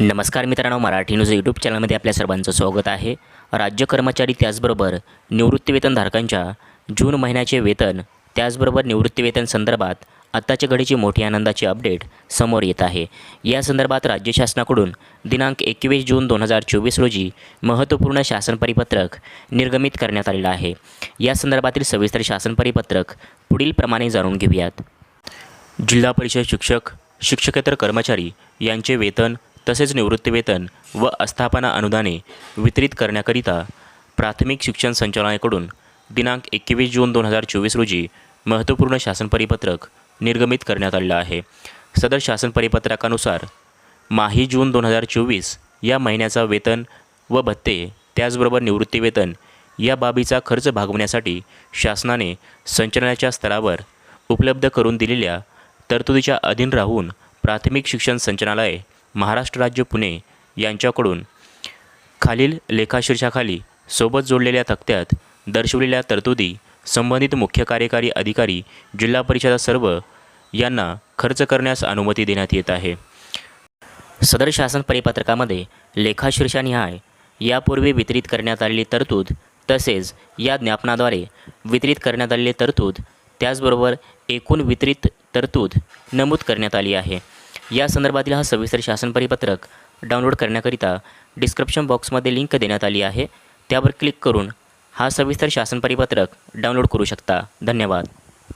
नमस्कार मित्रांनो Marathi news YouTube चॅनलमध्ये आपल्या सर्वांचं स्वागत आहे. राज्य कर्मचारी त्याचबरोबर निवृत्तीवेतनधारकांच्या जून महिन्याचे वेतन त्याचबरोबर निवृत्तीवेतन संदर्भात आत्ताच्या घडीची मोठी आनंदाची अपडेट समोर येत आहे. या संदर्भात राज्य शासनाकडून दिनांक एकवीस जून दोन हजार चोवीस रोजी महत्त्वपूर्ण शासन परिपत्रक निर्गमित करण्यात आलेलं आहे. या संदर्भातील सविस्तर शासन परिपत्रक पुढीलप्रमाणे जाणून घेऊयात. जिल्हा परिषद शिक्षक शिक्षकेतर कर्मचारी यांचे वेतन तसेच निवृत्तीवेतन व आस्थापना अनुदाने वितरित करण्याकरिता प्राथमिक शिक्षण संचालनाकडून दिनांक एकवीस जून दोन हजार चोवीस रोजी महत्त्वपूर्ण शासन परिपत्रक निर्गमित करण्यात आलेलं आहे. सदर शासन परिपत्रकानुसार माही जून दोन हजार चोवीस या महिन्याचा वेतन व भत्ते त्याचबरोबर निवृत्तीवेतन या बाबीचा खर्च भागवण्यासाठी शासनाने संचालनाच्या स्तरावर उपलब्ध करून दिलेल्या तरतुदीच्या अधीन राहून प्राथमिक शिक्षण संचालनालय महाराष्ट्र राज्य पुणे यांच्याकडून खालील लेखाशीर्षाखाली सोबत जोडलेल्या तक्त्यात दर्शवलेल्या तरतुदी संबंधित मुख्य कार्यकारी अधिकारी जिल्हा परिषदा सर्व यांना खर्च करण्यास अनुमती देण्यात येत आहे. सदर शासन परिपत्रकामध्ये लेखाशीर्षानिहाय यापूर्वी वितरित करण्यात आलेली तरतूद तसेच या ज्ञापनाद्वारे वितरित करण्यात आलेली तरतूद त्याचबरोबर एकूण वितरित तरतूद नमूद करण्यात आली आहे. या संदर्भातील हा सविस्तर शासन परिपत्रक डाउनलोड करण्याकरिता डिस्क्रिप्शन बॉक्समध्ये लिंक देण्यात आली आहे. त्यावर क्लिक करून हा सविस्तर शासन परिपत्रक डाउनलोड करू शकता. धन्यवाद.